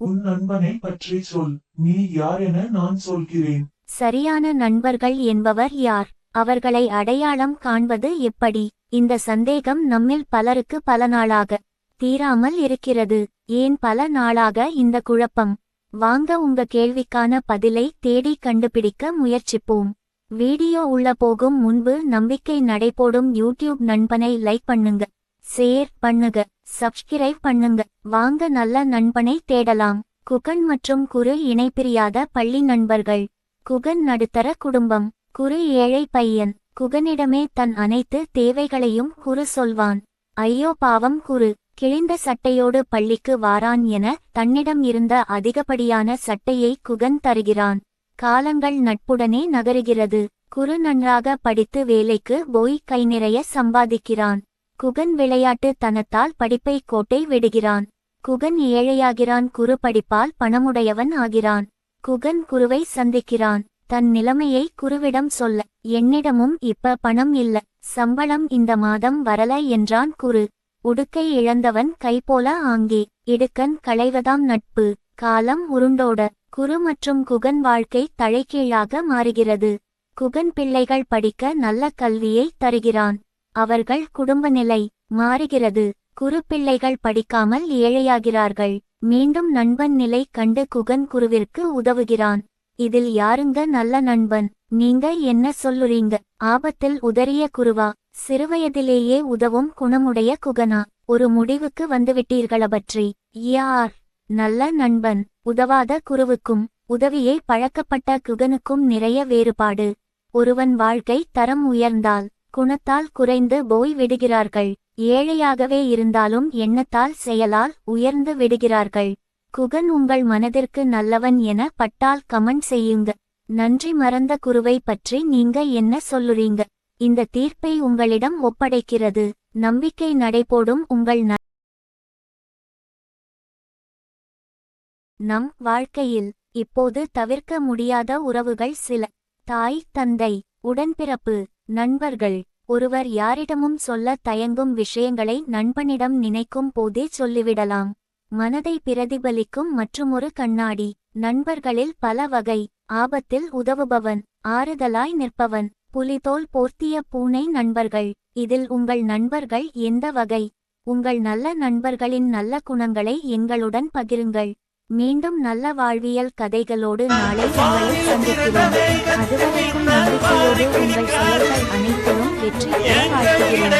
உன் நண்பனை பற்றி சொல். நீ யார் என நான் சொல்கிறேன். சரியான நண்பர்கள் என்பவர் யார்? அவர்களை அடையாளம் காண்பது எப்படி? இந்த சந்தேகம் நம்மில் பலருக்கு பல நாளாக தீராமல் இருக்கிறது. ஏன் பல நாளாக இந்த குழப்பம்? வாங்க உங்க கேள்விக்கான பதிலை தேடி கண்டுபிடிக்க முயற்சிப்போம். வீடியோ உள்ள போகும் முன்பு நம்பிக்கை நடைபோடும் யூடியூப் நண்பனை லைக் பண்ணுங்க. ஷேர் பண்ணுங்க. சப்ஸ்கிரைப் பண்ணுங்க. வாங்க நல்ல நண்பனை தேடலாம். குகன் மற்றும் குரு இணைப்பிரியாத பள்ளி நண்பர்கள். குகன் நடுத்தர குடும்பம். குரு ஏழை பையன். குகனிடமே தன் அனைத்து தேவைகளையும் குரு சொல்வான். ஐயோ பாவம் குரு. கிழிந்த சட்டையோடு பள்ளிக்கு வாரான் என தன்னிடம் இருந்த அதிகப்படியான சட்டையை குகன் தருகிறான். காலங்கள் நட்புடனே நகருகிறது. குரு நன்றாக படித்து வேலைக்கு போய் கை நிறைய சம்பாதிக்கிறான். குகன் விளையாட்டு தனத்தால் படிப்பை கோட்டை விடுகிறான். குகன் ஏழையாகிறான் குரு படிப்பால் பணமுடையவன் ஆகிறான். குகன் குருவை சந்திக்கிறான். தன் நிலைமையை குருவிடம் சொல்ல என்னிடமும் இப்ப பணம் இல்ல சம்பளம் இந்த மாதம் வரல என்றான் குரு. உடுக்கை இழந்தவன் கைபோல ஆங்கே இடுக்கன் களைவதாம் நட்பு. காலம் உருண்டோட குரு மற்றும் குகன் வாழ்க்கை தலைகீழாக மாறுகிறது. குகன் பிள்ளைகள் படிக்க நல்ல கல்வியை தருகிறான். அவர்கள் குடும்ப நிலை மாறுகிறது. குறுப்பிள்ளைகள் படிக்காமல் ஏழையாகிறார்கள். மீண்டும் நண்பன் நிலை கண்டு குகன் குருவிற்கு உதவுகிறான். இதில் யாருங்க நல்ல நண்பன்? நீங்க என்ன சொல்லுறீங்க? ஆபத்தில் உதறிய குருவா? சிறுவயதிலேயே உதவும் குணமுடைய குகனா? ஒரு முடிவுக்கு வந்துவிட்டீர்கள பற்றி யார்? நல்ல நண்பன். உதவாத குருவுக்கும் உதவியை பழக்கப்பட்ட குகனுக்கும் நிறைய வேறுபாடு. ஒருவன் வாழ்க்கை தரம் உயர்ந்தால் குணத்தால் குறைந்து போய் விடுகிறார்கள். ஏழையாகவே இருந்தாலும் எண்ணத்தால் செயலால் உயர்ந்து விடுகிறார்கள். குகன் உங்கள் மனதிற்கு நல்லவன் என பட்டால் கமெண்ட் செய்யுங்க. நன்றி மறந்த குருவை பற்றி நீங்க என்ன சொல்லுறீங்க? இந்த தீர்ப்பை உங்களிடம் ஒப்படைக்கிறது. நம்பிக்கை நடைபோடும் உங்கள் நம் வாழ்க்கையில் இப்போது தவிர்க்க முடியாத உறவுகள் சில. தாய் தந்தை உடன்பிறப்பு நண்பர்கள் ஒருவர் யாரிடமும் சொல்ல தயங்கும் விஷயங்களை நண்பனிடம் நினைக்கும் போதே சொல்லிவிடலாம். மனதை பிரதிபலிக்கும் மற்றுமொரு கண்ணாடி. நண்பர்களில் பல வகை. ஆபத்தில் உதவுபவன் ஆறுதலாய் நிற்பவன். புலிதோல் போர்த்திய பூனை நண்பர்கள். இதில் உங்கள் நண்பர்கள் எந்த வகை? உங்கள் நல்ல நண்பர்களின் நல்ல குணங்களை எங்களுடன் பகிருங்கள். மீண்டும் நல்ல வாழ்வியல் கதைகளோடு நாளை உங்களை சந்திக்கிறோம் அதுவரைக்கும் நம்பிக்கையோடு உங்கள் செயல்கள் அனைத்திலும் வெற்றி பெற வாழ்த்துகிறோம்